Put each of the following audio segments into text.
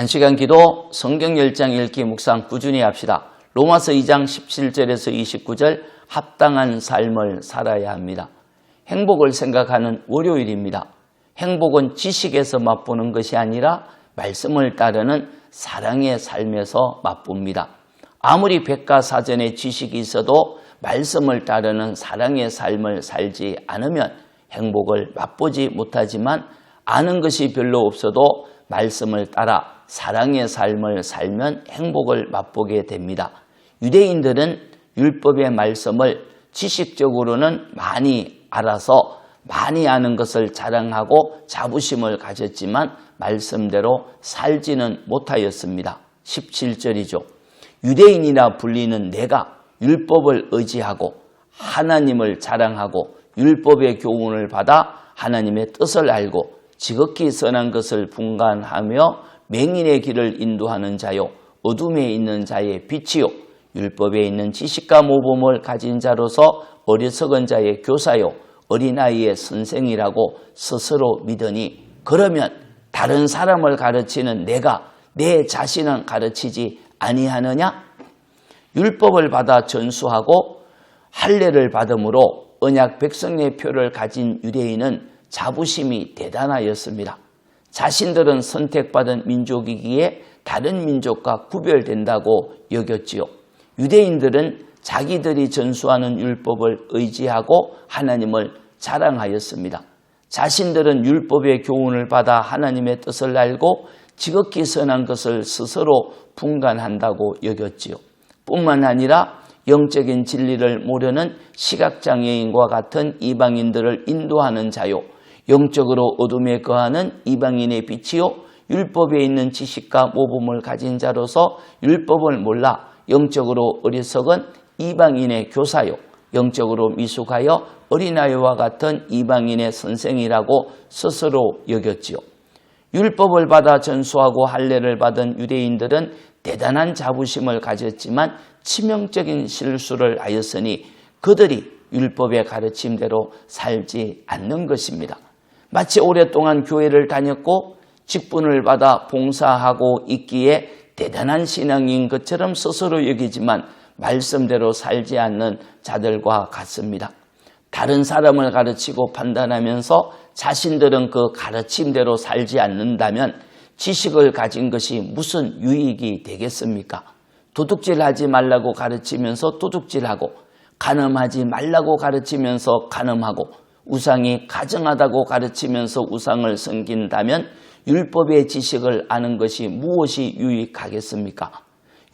한 시간 기도 성경 10장 읽기 묵상 꾸준히 합시다. 로마서 2장 17절에서 29절 합당한 삶을 살아야 합니다. 행복을 생각하는 월요일입니다. 행복은 지식에서 맛보는 것이 아니라 말씀을 따르는 사랑의 삶에서 맛봅니다. 아무리 백과사전에 지식이 있어도 말씀을 따르는 사랑의 삶을 살지 않으면 행복을 맛보지 못하지만 아는 것이 별로 없어도 말씀을 따라 사랑의 삶을 살면 행복을 맛보게 됩니다. 유대인들은 율법의 말씀을 지식적으로는 많이 알아서 많이 아는 것을 자랑하고 자부심을 가졌지만 말씀대로 살지는 못하였습니다. 17절이죠. 유대인이라 불리는 내가 율법을 의지하고 하나님을 자랑하고 율법의 교훈을 받아 하나님의 뜻을 알고 지극히 선한 것을 분간하며 맹인의 길을 인도하는 자요 어둠에 있는 자의 빛이요 율법에 있는 지식과 모범을 가진 자로서 어리석은 자의 교사요 어린아이의 선생이라고 스스로 믿으니 그러면 다른 사람을 가르치는 내가 내 자신은 가르치지 아니하느냐? 율법을 받아 전수하고 할례를 받음으로 언약 백성의 표를 가진 유대인은 자부심이 대단하였습니다. 자신들은 선택받은 민족이기에 다른 민족과 구별된다고 여겼지요. 유대인들은 자기들이 전수하는 율법을 의지하고 하나님을 자랑하였습니다. 자신들은 율법의 교훈을 받아 하나님의 뜻을 알고 지극히 선한 것을 스스로 분간한다고 여겼지요. 뿐만 아니라 영적인 진리를 모르는 시각장애인과 같은 이방인들을 인도하는 자요. 영적으로 어둠에 거하는 이방인의 빛이요. 율법에 있는 지식과 모범을 가진 자로서 율법을 몰라 영적으로 어리석은 이방인의 교사요. 영적으로 미숙하여 어린아이와 같은 이방인의 선생이라고 스스로 여겼지요. 율법을 받아 전수하고 할례를 받은 유대인들은 대단한 자부심을 가졌지만 치명적인 실수를 하였으니 그들이 율법의 가르침대로 살지 않는 것입니다. 마치 오랫동안 교회를 다녔고 직분을 받아 봉사하고 있기에 대단한 신앙인 것처럼 스스로 여기지만 말씀대로 살지 않는 자들과 같습니다. 다른 사람을 가르치고 판단하면서 자신들은 그 가르침대로 살지 않는다면 지식을 가진 것이 무슨 유익이 되겠습니까? 도둑질하지 말라고 가르치면서 도둑질하고 간음하지 말라고 가르치면서 간음하고 우상이 가정하다고 가르치면서 우상을 섬긴다면 율법의 지식을 아는 것이 무엇이 유익하겠습니까?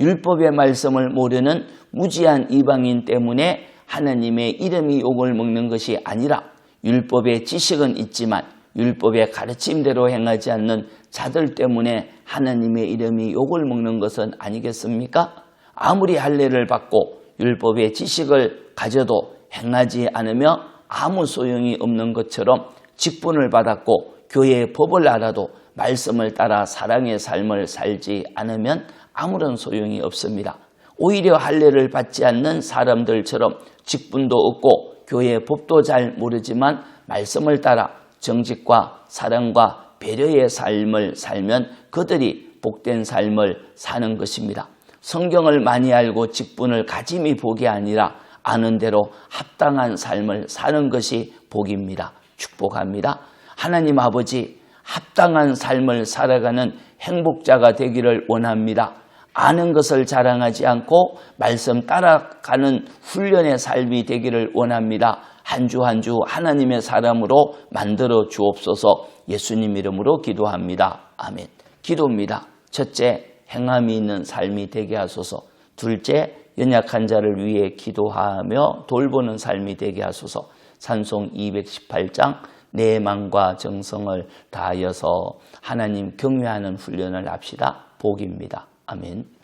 율법의 말씀을 모르는 무지한 이방인 때문에 하나님의 이름이 욕을 먹는 것이 아니라 율법의 지식은 있지만 율법의 가르침대로 행하지 않는 자들 때문에 하나님의 이름이 욕을 먹는 것은 아니겠습니까? 아무리 할례를 받고 율법의 지식을 가져도 행하지 않으며 아무 소용이 없는 것처럼 직분을 받았고 교회의 법을 알아도 말씀을 따라 사랑의 삶을 살지 않으면 아무런 소용이 없습니다. 오히려 할례를 받지 않는 사람들처럼 직분도 없고 교회의 법도 잘 모르지만 말씀을 따라 정직과 사랑과 배려의 삶을 살면 그들이 복된 삶을 사는 것입니다. 성경을 많이 알고 직분을 가짐이 복이 아니라 아는 대로 합당한 삶을 사는 것이 복입니다. 축복합니다. 하나님 아버지 합당한 삶을 살아가는 행복자가 되기를 원합니다. 아는 것을 자랑하지 않고 말씀 따라가는 훈련의 삶이 되기를 원합니다. 한 주 한 주 하나님의 사람으로 만들어 주옵소서 예수님 이름으로 기도합니다. 아멘. 기도입니다. 첫째, 행함이 있는 삶이 되게 하소서. 둘째, 연약한 자를 위해 기도하며 돌보는 삶이 되게 하소서. 산송 218장 내 마음과 정성을 다하여서 하나님 경외하는 훈련을 합시다. 복입니다. 아멘.